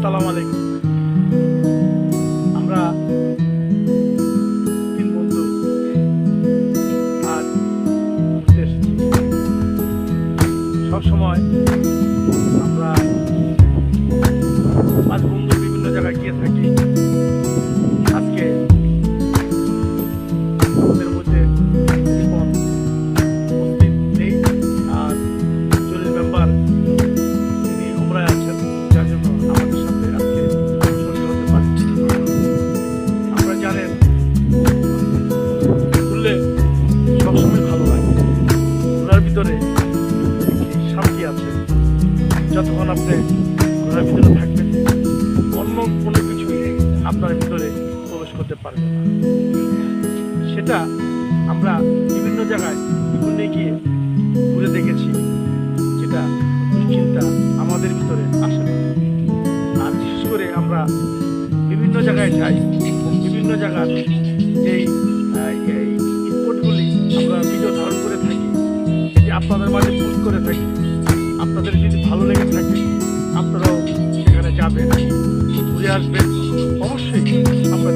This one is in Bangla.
আসসালাম আলাইকুম। আমরা তিন বন্ধু আজ এসেছি। সবসময় আমরা পাঁচ বন্ধু বিভিন্ন জায়গায় গিয়ে থাকি। ভিতরে শান্তি আছে, যতক্ষণ আপনি ঘোরার ভিতরে থাকবেন, অন্য কোনো কিছুই আপনার ভিতরে প্রবেশ করতে পারবে না। সেটা আমরা বিভিন্ন জায়গায় ঘুরে গিয়ে ঘুরে দেখেছি, যেটা দুশ্চিন্তা আমাদের ভিতরে আসে না। আর বিশেষ করে আমরা বিভিন্ন জায়গায় যাই, বিভিন্ন জায়গার এই আপনাদের মাঝে ভুল করে থাকি। আপনাদের যদি ভালো লেগে থাকে, আপনারাও সেখানে যাবেন, ঘুরে আসবেন। অবশ্যই আপনাদের